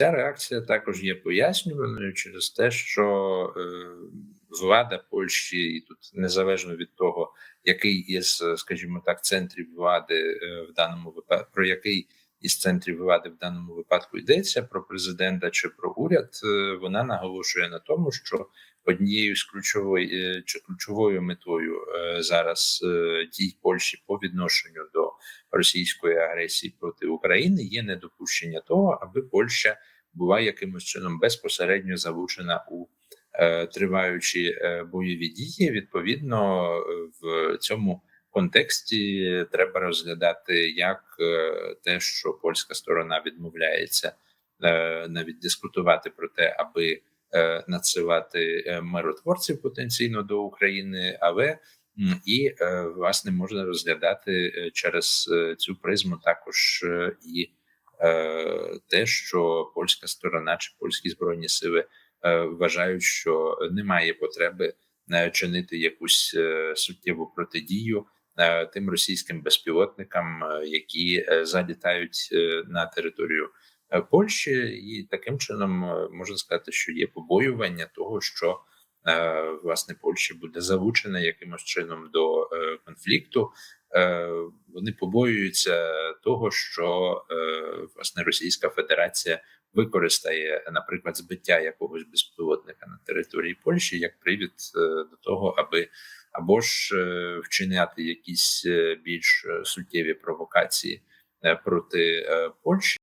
Ця реакція також є пояснюваною через те, що е, влада Польщі, і тут незалежно від того, який із, скажімо так, центрів влади е, в даному випадку, про який із центрів влади в даному випадку йдеться про президента чи про уряд, е, вона наголошує на тому, що однією з ключової чи ключовою метою зараз дій Польщі по відношенню російської агресії проти України є недопущення того, аби Польща була якимось чином безпосередньо залучена у е, триваючі е, бойові дії. Відповідно, в цьому контексті треба розглядати як е, те, що польська сторона відмовляється е, навіть дискутувати про те, аби е, надсилати е, миротворців потенційно до України, але і е, власне можна розглядати е, через е, цю призму також і те, що польська сторона чи польські збройні сили вважають, що немає потреби чинити якусь суттєву протидію тим російським безпілотникам, які залітають на територію Польщі, і таким чином можна сказати, що є побоювання того, що власне Польща буде залучена якимось чином до е, конфлікту. Е, Вони побоюються того, що е, власне Російська Федерація використає, наприклад, збиття якогось безпілотника на території Польщі як привід е, до того, аби або ж е, вчиняти якісь е, більш е, суттєві провокації е, проти е, Польщі.